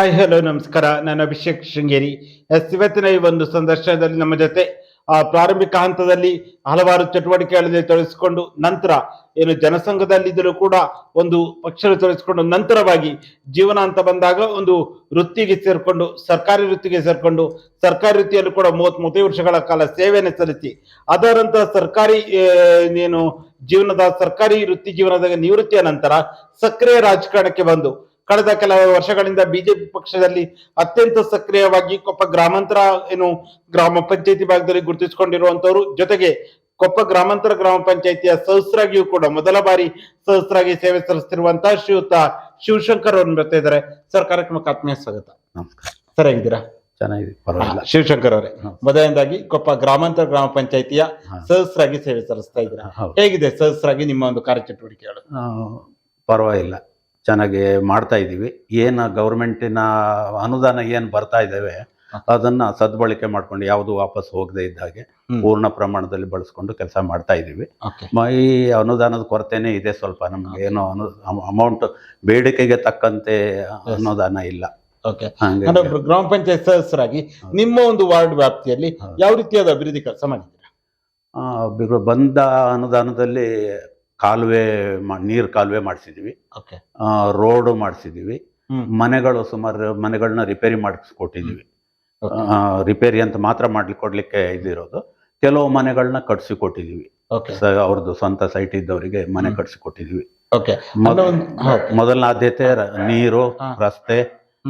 Hi hello ನಮಸ್ಕಾರ. ನಾನು Abhishek Sringeri. S ಇವತ್ತಿನ ಈ ಒಂದು ಸಂದರ್ಶನದಲ್ಲಿ ನಮ್ಮ ಜೊತೆ ಆ, ಪ್ರಾರಂಭಿಕ ಹಂತದಲ್ಲಿ ಹಲವಾರು ಚಟುವಟಿಕೆಗಳಲ್ಲಿ ತೊಡಗಿಸಿಕೊಂಡು ನಂತರ ಏನು ಜನಸಂಘದಲ್ಲಿದ್ದರೂ ಕೂಡ ಒಂದು ಪಕ್ಷ ತೊಡಗಿಸಿಕೊಂಡು ನಂತರವಾಗಿ ಜೀವನ ಅಂತ ಬಂದಾಗ ಒಂದು ವೃತ್ತಿಗೆ ಸೇರಿಕೊಂಡು ಸರ್ಕಾರಿ ವೃತ್ತಿಗೆ ಸೇರಿಕೊಂಡು ಸರ್ಕಾರಿ ವೃತ್ತಿಯಲ್ಲೂ ಕೂಡ ಮೂವತ್ತ್ ಮೂವತ್ತೈದು ವರ್ಷಗಳ ಕಾಲ ಸೇವೆಯನ್ನು ಸಲ್ಲಿಸಿ ಅದರಂತಹ ಸರ್ಕಾರಿ ಏನು ಜೀವನದ ಸರ್ಕಾರಿ ವೃತ್ತಿ ಜೀವನದ ನಿವೃತ್ತಿಯ ನಂತರ ಸಕ್ರಿಯ ರಾಜಕಾರಣಕ್ಕೆ ಬಂದು ಕಳೆದ ಕೆಲವು ವರ್ಷಗಳಿಂದ ಬಿಜೆಪಿ ಪಕ್ಷದಲ್ಲಿ ಅತ್ಯಂತ ಸಕ್ರಿಯವಾಗಿ ಕೊಪ್ಪ ಗ್ರಾಮಾಂತರ ಏನು ಗ್ರಾಮ ಪಂಚಾಯತಿ ಭಾಗದಲ್ಲಿ ಗುರುತಿಸಿಕೊಂಡಿರುವಂತವರು. ಜೊತೆಗೆ ಕೊಪ್ಪ ಗ್ರಾಮಾಂತರ ಗ್ರಾಮ ಪಂಚಾಯತಿಯ ಸಹಸ್ರಾಗಿಯೂ ಕೂಡ ಮೊದಲ ಬಾರಿ ಸಹಸ್ರಾಗಿ ಸೇವೆ ಸಲ್ಲಿಸುತ್ತಿರುವಂತಹ ಶ್ರೀಯುತ ಶಿವಶಂಕರ್ ಅವರು ಬರ್ತಾ ಇದ್ದಾರೆ. ಸರ್ ಕಾರ್ಯಕ್ರಮಕ್ಕೆ ಆತ್ಮೀಯ ಸ್ವಾಗತ. ನಮಸ್ಕಾರ. ಸರ್ ಹೇಗಿದ್ದೀರಾ? ಚೆನ್ನಾಗಿದೆ ಪರವಾಗಿಲ್ಲ. ಶಿವಶಂಕರ್ ಅವರೇ. ಮೊದಲನೇದಾಗಿ ಕೊಪ್ಪ ಗ್ರಾಮಾಂತರ ಗ್ರಾಮ ಪಂಚಾಯತಿಯ. ಸಹಸ್ರಾಗಿ ಸೇವೆ ಸಲ್ಲಿಸ್ತಾ ಇದ್ದೀರಾ. ಹೇಗಿದೆ ಸಹಸ್ರಾಗಿ ನಿಮ್ಮ ಒಂದು ಕಾರ್ಯಚಟುವಟಿಕೆಗಳು? ಪರವಾಗಿಲ್ಲ. ಚೆನ್ನಾಗಿ ಮಾಡ್ತಾ ಇದ್ದೀವಿ. ಏನು ಗೌರ್ಮೆಂಟಿನ ಅನುದಾನ ಏನು ಬರ್ತಾ ಇದ್ದಾವೆ ಅದನ್ನು ಸದ್ಬಳಕೆ ಮಾಡ್ಕೊಂಡು ಯಾವುದು ವಾಪಸ್ ಹೋಗದೆ ಇದ್ದ ಹಾಗೆ ಪೂರ್ಣ ಪ್ರಮಾಣದಲ್ಲಿ ಬಳಸ್ಕೊಂಡು ಕೆಲಸ ಮಾಡ್ತಾ ಇದ್ದೀವಿ. ಈ ಅನುದಾನದ ಕೊರತೆನೇ ಇದೆ ಸ್ವಲ್ಪ ನಮ್ಗೆ. ಏನೋ ಅನು ಅಮೌಂಟ್ ಬೇಡಿಕೆಗೆ ತಕ್ಕಂತೆ ಅನುದಾನ ಇಲ್ಲ. ಓಕೆ. ಹಂಗೆ ಅಂದ್ರೆ ಗ್ರಾಮ ಪಂಚಾಯತ್ ಸದಸ್ಯರಾಗಿ ನಿಮ್ಮ ಒಂದು ವಾರ್ಡ್ ವ್ಯಾಪ್ತಿಯಲ್ಲಿ ಯಾವ ರೀತಿಯಾದ ಅಭಿವೃದ್ಧಿ ಕೆಲಸ ಮಾಡಿದ್ದೀರಾ? ಬಂದ ಅನುದಾನದಲ್ಲಿ ಕಾಲುವೆ ನೀರು ಕಾಲುವೆ ಮಾಡಿಸಿದ್ವಿ. ರೋಡು ಮಾಡಿಸಿದ್ವಿ. ಮನೆಗಳು ಸುಮಾರು ಮನೆಗಳನ್ನ ರಿಪೇರಿ ಮಾಡಿಸ್ಕೊಟ್ಟಿದ್ವಿ. ರಿಪೇರಿ ಅಂತ ಮಾತ್ರ ಮಾಡ್ಲಿ ಕೊಡ್ಲಿಕ್ಕೆ ಇದಿರೋದು. ಕೆಲವು ಮನೆಗಳನ್ನ ಕಟ್ಸಿ ಸ- ಅವ್ರದ್ದು ಸ್ವಂತ ಸೈಟ್ ಇದ್ದವರಿಗೆ ಮನೆ. ಕಟ್ಸಿ ಹೌದು. ಮೊದಲನ ಆದ್ಯತೆ ನೀರು ರಸ್ತೆ.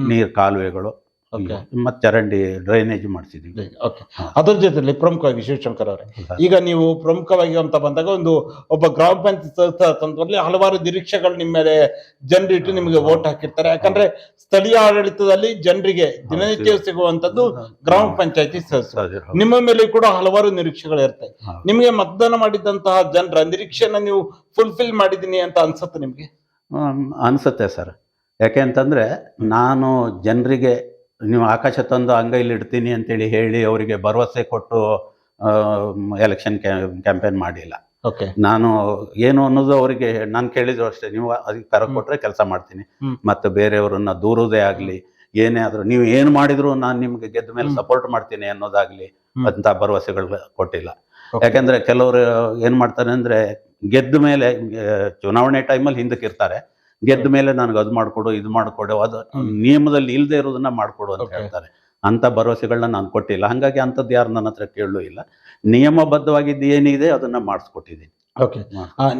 ನೀರ್ ಕಾಲುವೆಗಳು. ಓಕೆ ಮತ್ತೆ ಚರಂಡಿ ಡ್ರೈನೇಜ್ ಮಾಡಿಸಿದ್ವಿ. ಓಕೆ. ಅದ್ರ ಜೊತೆಲಿ ಪ್ರಮುಖವಾಗಿ ಶಿವಶಂಕರ್ ಅವರೇ ಈಗ ನೀವು ಪ್ರಮುಖವಾಗಿ ಅಂತ ಬಂದಾಗ ಒಂದು ಒಬ್ಬ ಗ್ರಾಮ ಪಂಚಾಯತ್ ಸದಸ್ಯ ತಂತ್ರದಲ್ಲಿ ಹಲವಾರು ನಿರೀಕ್ಷೆಗಳು ನಿಮ್ಮ ಮೇಲೆ ಜನರಿಟ್ಟು ನಿಮಗೆ ವೋಟ್ ಹಾಕಿರ್ತಾರೆ. ಯಾಕಂದ್ರೆ ಸ್ಥಳೀಯ ಆಡಳಿತದಲ್ಲಿ ಜನರಿಗೆ ದಿನನಿತ್ಯ ಸಿಗುವಂತದ್ದು ಗ್ರಾಮ ಪಂಚಾಯತಿ ಸದಸ್ಯರು. ನಿಮ್ಮ ಮೇಲೆ ಕೂಡ ಹಲವಾರು ನಿರೀಕ್ಷೆಗಳು ಇರ್ತವೆ ನಿಮಗೆ ಮತದಾನ ಮಾಡಿದಂತಹ ಜನರ ನಿರೀಕ್ಷೆನ ನೀವು ಫುಲ್ಫಿಲ್ ಮಾಡಿದ್ದೀನಿ ಅಂತ ಅನ್ಸುತ್ತೆ ನಿಮ್ಗೆ? ಅನ್ಸುತ್ತೆ ಸರ್. ಯಾಕೆ ಅಂತಂದ್ರೆ ನಾನು ಜನರಿಗೆ ನೀವು ಆಕಾಶ ತಂದು ಅಂಗೈಲಿ ಇಡ್ತೀನಿ ಅಂತೇಳಿ ಹೇಳಿ ಅವರಿಗೆ ಭರವಸೆ ಕೊಟ್ಟು ಎಲೆಕ್ಷನ್ ಕ್ಯಾಂಪೇನ್ ಮಾಡಿಲ್ಲ. ಓಕೆ ನಾನು ಏನು ಅನ್ನೋದು ಅವರಿಗೆ ನಾನು ಕೇಳಿದ್ರು ಅಷ್ಟೇ. ನೀವು ಅದಕ್ಕೆ ಕರ ಕೊಟ್ಟರೆ ಕೆಲಸ ಮಾಡ್ತೀನಿ. ಮತ್ತು ಬೇರೆಯವರನ್ನ ದೂರೋದೇ ಆಗಲಿ ಏನೇ ಆದರೂ ನೀವು ಏನು ಮಾಡಿದ್ರು ನಾನು ನಿಮ್ಗೆ ಗೆದ್ದ ಮೇಲೆ ಸಪೋರ್ಟ್ ಮಾಡ್ತೀನಿ ಅನ್ನೋದಾಗ್ಲಿ ಅಂತ ಭರವಸೆಗಳು ಕೊಟ್ಟಿಲ್ಲ. ಯಾಕಂದ್ರೆ ಕೆಲವರು ಏನು ಮಾಡ್ತಾರೆ ಅಂದ್ರೆ ಗೆದ್ದ ಮೇಲೆ ಚುನಾವಣೆ ಟೈಮಲ್ಲಿ ಹಿಂದಕ್ಕೆ ಇರ್ತಾರೆ. ಗೆದ್ದ ಮೇಲೆ ನನಗೆ ಅದು ಮಾಡ್ಕೊಡು ಇದು ಮಾಡ್ಕೊಡು ಅದು ನಿಯಮದಲ್ಲಿ ಇಲ್ಲದೆ ಇರೋದನ್ನ ಮಾಡ್ಕೊಡು ಅಂತ ಹೇಳ್ತಾರೆ. ಅಂತ ಭರವಸೆಗಳನ್ನ ನಾನು ಕೊಟ್ಟಿಲ್ಲ. ಹಂಗಾಗಿ ಅಂಥದ್ದು ಯಾರು ನನ್ನ ಹತ್ರ ಕೇಳಲೂ ಇಲ್ಲ. ನಿಯಮಬದ್ಧವಾಗಿದ್ದು ಏನಿದೆ ಅದನ್ನ ಮಾಡಿಸ್ಕೊಟ್ಟಿದ್ದೀನಿ. ಓಕೆ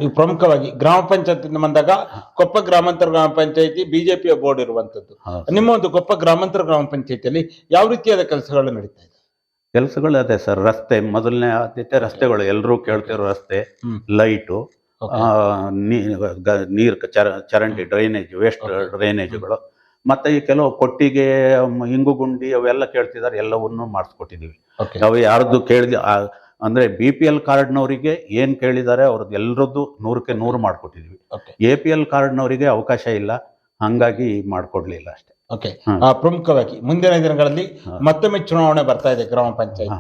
ನೀವು ಪ್ರಮುಖವಾಗಿ ಗ್ರಾಮ ಪಂಚಾಯತ್ ಬಂದಾಗ ಕೊಪ್ಪ ಗ್ರಾಮಾಂತರ ಗ್ರಾಮ ಪಂಚಾಯತಿ ಬಿಜೆಪಿಯ ಬೋರ್ಡ್ ಇರುವಂತದ್ದು ನಿಮ್ಮ ಒಂದು ಕೊಪ್ಪ ಗ್ರಾಮಾಂತರ ಗ್ರಾಮ ಪಂಚಾಯತಿಯಲ್ಲಿ ಯಾವ ರೀತಿಯಾದ ಕೆಲಸಗಳು ನಡೀತಾ ಇದೆ? ಕೆಲಸಗಳು ಅದೇ ಸರ್ ರಸ್ತೆ ಮೊದಲನೇ ಆದ್ಯತೆ ರಸ್ತೆಗಳು. ಎಲ್ಲರೂ ಕೇಳ್ತಿರೋ ರಸ್ತೆ. ಲೈಟು ನೀರು ಚರಂಡಿ ಡ್ರೈನೇಜ್ ವೇಸ್ಟ್ ಡ್ರೈನೇಜ್ ಡ್ರೈನೇಜ್ಗಳು. ಮತ್ತೆ ಈ ಕೆಲವು ಕೊಟ್ಟಿಗೆ ಇಂಗು ಗುಂಡಿ ಅವೆಲ್ಲ ಕೇಳ್ತಿದ್ದಾರೆ ಎಲ್ಲವನ್ನೂ ಮಾಡಿಸ್ಕೊಟ್ಟಿದ್ದೀವಿ ನಾವು ಅವು ಯಾರ್ದು ಕೇಳಿದ ಅಂದ್ರೆ ಬಿ ಪಿ ಎಲ್ ಕಾರ್ಡ್ನವರಿಗೆ ಏನ್ ಕೇಳಿದ್ದಾರೆ ಅವ್ರದ್ದು ಎಲ್ಲರದ್ದು ನೂರಕ್ಕೆ ನೂರು ಮಾಡ್ಕೊಟ್ಟಿದ್ವಿ. Okay. ಎ ಪಿ ಎಲ್ ಕಾರ್ಡ್ನವರಿಗೆ ಅವಕಾಶ ಇಲ್ಲ ಹಂಗಾಗಿ ಮಾಡ್ಕೊಡ್ಲಿಲ್ಲ ಅಷ್ಟೇ. ಓಕೆ ಪ್ರಮುಖವಾಗಿ ಮುಂದಿನ ದಿನಗಳಲ್ಲಿ. ಮತ್ತೊಮ್ಮೆ ಚುನಾವಣೆ ಬರ್ತಾ ಇದೆ ಗ್ರಾಮ ಪಂಚಾಯತ್.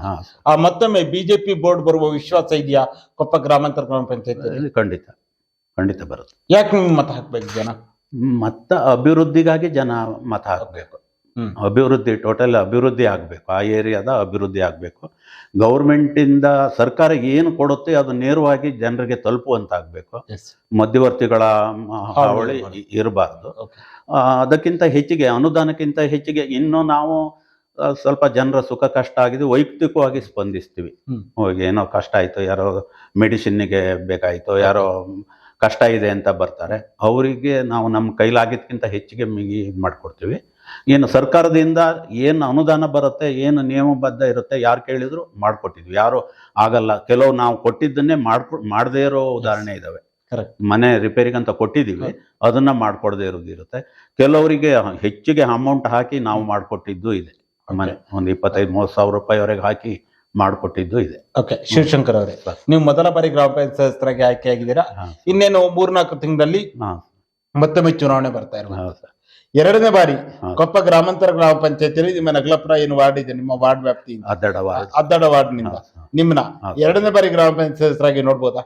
ಆ ಮತ್ತೊಮ್ಮೆ ಬಿಜೆಪಿ ಬೋರ್ಡ್ ಬರುವ ವಿಶ್ವಾಸ ಇದೆಯಾ? ಕೊಪ್ಪ ಗ್ರಾಮಾಂತರ ಗ್ರಾಮ ಪಂಚಾಯತ್ ಖಂಡಿತ. ಖಂಡಿತ ಬರುತ್ತೆ. ಯಾಕೆ ನಿಮ್ಗೆ ಮತ ಹಾಕ್ಬೇಕು ಜನ? ಮತ್ತ ಅಭಿವೃದ್ಧಿಗಾಗಿ ಜನ ಮತ ಹಾಕಬೇಕು. ಅಭಿವೃದ್ಧಿ ಟೋಟಲ್ ಅಭಿವೃದ್ಧಿ ಆಗಬೇಕು. ಆ ಏರಿಯಾದ ಅಭಿವೃದ್ಧಿ ಆಗಬೇಕು. ಗೌರ್ಮೆಂಟಿಂದ ಸರ್ಕಾರ ಏನು ಕೊಡುತ್ತೆ ಅದು ನೇರವಾಗಿ ಜನರಿಗೆ ತಲುಪುವಂತಾಗಬೇಕು. ಮಧ್ಯವರ್ತಿಗಳ ಹಾವಳಿ. ಇರಬಾರ್ದು. ಅದಕ್ಕಿಂತ ಹೆಚ್ಚಿಗೆ ಅನುದಾನಕ್ಕಿಂತ ಹೆಚ್ಚಿಗೆ ಇನ್ನು ನಾವು ಸ್ವಲ್ಪ ಜನರ ಸುಖ ಕಷ್ಟ ಆಗಿದೆ ವೈಯಕ್ತಿಕವಾಗಿ ಸ್ಪಂದಿಸ್ತೀವಿ. ಹೋಗಿ ಏನೋ ಕಷ್ಟ ಆಯಿತು ಯಾರೋ ಮೆಡಿಸಿನ್ನಿಗೆ ಬೇಕಾಯಿತು ಯಾರೋ ಕಷ್ಟ ಇದೆ ಅಂತ ಬರ್ತಾರೆ. ಅವರಿಗೆ ನಾವು ನಮ್ಮ ಕೈಲಾಗಿದ್ದಕ್ಕಿಂತ ಹೆಚ್ಚಿಗೆ ಮಿಗಿ ಇದು ಮಾಡಿಕೊಡ್ತೀವಿ. ಏನು ಸರ್ಕಾರದಿಂದ ಏನು ಅನುದಾನ ಬರುತ್ತೆ ಏನು ನಿಯಮಬದ್ಧ ಇರುತ್ತೆ ಯಾರು ಕೇಳಿದ್ರು ಮಾಡಿಕೊಟ್ಟಿದ್ವಿ. ಯಾರು ಆಗಲ್ಲ. ಕೆಲವು ನಾವು ಕೊಟ್ಟಿದ್ದನ್ನೇ ಮಾಡ್ಕೊ ಮಾಡದೇ ಇರೋ ಉದಾಹರಣೆ ಇದಾವೆ. ಮನೆ ಮನೆ ರಿಪೇರಿಗಂತ ಕೊಟ್ಟಿದ್ದೀವಿ. ಅದನ್ನ ಮಾಡ್ಕೊಡದೇ ಇರೋದು ಇರುತ್ತೆ ಕೆಲವರಿಗೆ ಹೆಚ್ಚಿಗೆ ಅಮೌಂಟ್ ಹಾಕಿ ನಾವು ಮಾಡಿಕೊಟ್ಟಿದ್ದು ಇದೆ. ಮನೆ ಒಂದು ಇಪ್ಪತ್ತೈದು ಮೂವತ್ತು ಸಾವಿರ ರೂಪಾಯಿವರೆಗೆ ಹಾಕಿ ಮಾಡ್ಕೊಟ್ಟಿದ್ದು ಇದೆ. ಓಕೆ ಶಿವಶಂಕರ್ ಅವರೇ ನೀವು ಮೊದಲ ಬಾರಿ ಗ್ರಾಮ ಪಂಚಾಯತ್ ಸದಸ್ಯರಾಗಿ ಆಯ್ಕೆ ಆಗಿದ್ದೀರಾ. ಇನ್ನೇನು ಮೂರ್ನಾಲ್ಕು ತಿಂಗಳಲ್ಲಿ ಮತ್ತೊಮ್ಮೆ ಚುನಾವಣೆ ಬರ್ತಾ ಇರುವ ಹೌದು ಸರ್. ಎರಡನೇ ಬಾರಿ ಕೊಪ್ಪ ಗ್ರಾಮಾಂತರ ಗ್ರಾಮ ಪಂಚಾಯತಿಯಲ್ಲಿ ನಿಮ್ಮ ನಗಲಪುರ ಏನು ವಾರ್ಡ್ ಇದೆ? ನಿಮ್ಮ ವಾರ್ಡ್ ವ್ಯಾಪ್ತಿ. ಅದ್ದಡ ವಾರ್ಡ್. ನಿಂದ. ನಿಮ್ಮನ್ನ ಎರಡನೇ ಬಾರಿ ಗ್ರಾಮ ಪಂಚಾಯತ್ ನೋಡ್ಬೋದಾ?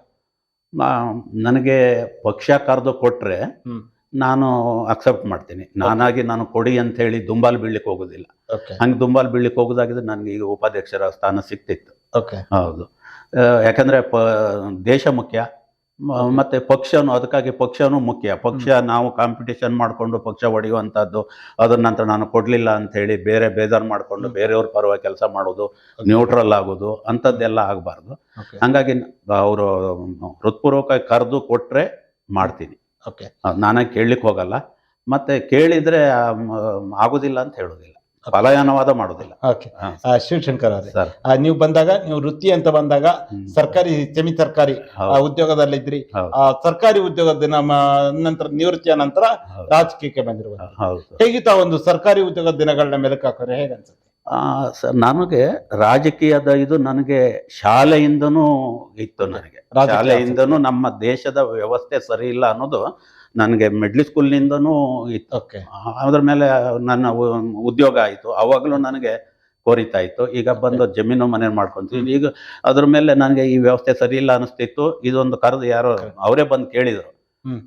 ನನಗೆ ಪಕ್ಷ ಕರೆದು ಕೊಟ್ರೆ ನಾನು ಅಕ್ಸೆಪ್ಟ್ ಮಾಡ್ತೀನಿ. ನಾನಾಗಿ ನಾನು ಕೊಡಿ ಅಂತ ಹೇಳಿ ದುಂಬಾಲ್ ಬೀಳ್ಲಿಕ್ಕೆ ಹೋಗೋದಿಲ್ಲ. ಹಂಗೆ ದುಂಬಾಲ್ ಬೀಳ್ಲಿಕ್ಕೆ ಹೋಗೋದಾಗಿದ್ರೆ ನನಗೆ ಈಗ ಉಪಾಧ್ಯಕ್ಷರ ಸ್ಥಾನ ಸಿಕ್ತಿತ್ತು. ಹೌದು. ಯಾಕಂದ್ರೆ ಪ ದೇಶ ಮುಖ್ಯ. ಮತ್ತೆ ಪಕ್ಷನು ಅದಕ್ಕಾಗಿ ಪಕ್ಷನೂ ಮುಖ್ಯ. ಪಕ್ಷ ನಾವು ಕಾಂಪಿಟೇಷನ್ ಮಾಡಿಕೊಂಡು ಪಕ್ಷ ಹೊಡೆಯುವಂಥದ್ದು ಅದ್ರ ನಂತರ ನಾನು ಕೊಡಲಿಲ್ಲ ಅಂತ ಹೇಳಿ ಬೇರೆ ಬೇಜಾರು ಮಾಡಿಕೊಂಡು. ಬೇರೆಯವ್ರ ಪರವಾಗಿ ಕೆಲಸ ಮಾಡೋದು ನ್ಯೂಟ್ರಲ್ ಆಗೋದು ಅಂಥದ್ದೆಲ್ಲ ಆಗಬಾರ್ದು. ಹಂಗಾಗಿ ಅವರು ಹೃತ್ಪೂರ್ವಕ ಕರೆದು ಕೊಟ್ಟರೆ ಮಾಡ್ತೀನಿ. ಓಕೆ ನಾನೇ ಕೇಳಲಿಕ್ಕೆ ಹೋಗಲ್ಲ. ಮತ್ತೆ ಕೇಳಿದ್ರೆ ಆಗೋದಿಲ್ಲ ಅಂತ ಹೇಳೋದಿಲ್ಲ. ಪಲಾಯನವಾದ ಮಾಡೋದಿಲ್ಲ. ಓಕೆ ಶಿವಶಂಕರ್ ಅವರೇ. ಸರ್. ನೀವು ಬಂದಾಗ ನೀವು ವೃತ್ತಿ ಅಂತ ಬಂದಾಗ ಸರ್ಕಾರಿ ಸೆಮಿ ಸರ್ಕಾರಿ ಆ, ಉದ್ಯೋಗದಲ್ಲಿದ್ರಿ ಹೌದು. ಆ ಸರ್ಕಾರಿ ಉದ್ಯೋಗದ ನಮ್ಮ ನಂತರ ನಿವೃತ್ತಿಯ ನಂತರ ರಾಜಕೀಯಕ್ಕೆ ಬಂದಿರುವ ಹೌದು ಹೇಗಿತ್ತು ಆ ಒಂದು ಸರ್ಕಾರಿ ಉದ್ಯೋಗದ ದಿನಗಳನ್ನ ಮೆಲುಕು ಹಾಕೋರೆ ಹೇಗೆ ಅನ್ಸುತ್ತೆ? ಆ, ಸ- ನನಗೆ ರಾಜಕೀಯದ ಇದು ನನಗೆ ಶಾಲೆಯಿಂದನೂ ಇತ್ತು ನನಗೆ. ರಾಜಕೀಯ ಶಾಲೆಯಿಂದನೂ ನಮ್ಮ ದೇಶದ ವ್ಯವಸ್ಥೆ ಸರಿ ಇಲ್ಲ ಅನ್ನೋದು ನನಗೆ ಮಿಡ್ಲ್ ಸ್ಕೂಲ್ನಿಂದನೂ ಇತ್ತು. ಅದ್ರ ಮೇಲೆ ನನ್ನ ಉದ್ಯೋಗ ಆಯಿತು. ಅವಾಗಲೂ ನನಗೆ ಕೋರಿತಾ ಇತ್ತು. ಈಗ ಬಂದು ಜಮೀನು ಮನೆ ಮಾಡ್ಕೊತೀವಿ. ಈಗ ಅದ್ರ ಮೇಲೆ ನನಗೆ ಈ ವ್ಯವಸ್ಥೆ ಸರಿ ಇಲ್ಲ ಅನಿಸ್ತಿತ್ತು. ಇದೊಂದು ಕರೆದು ಯಾರೋ ಅವರೇ ಬಂದು ಕೇಳಿದರು.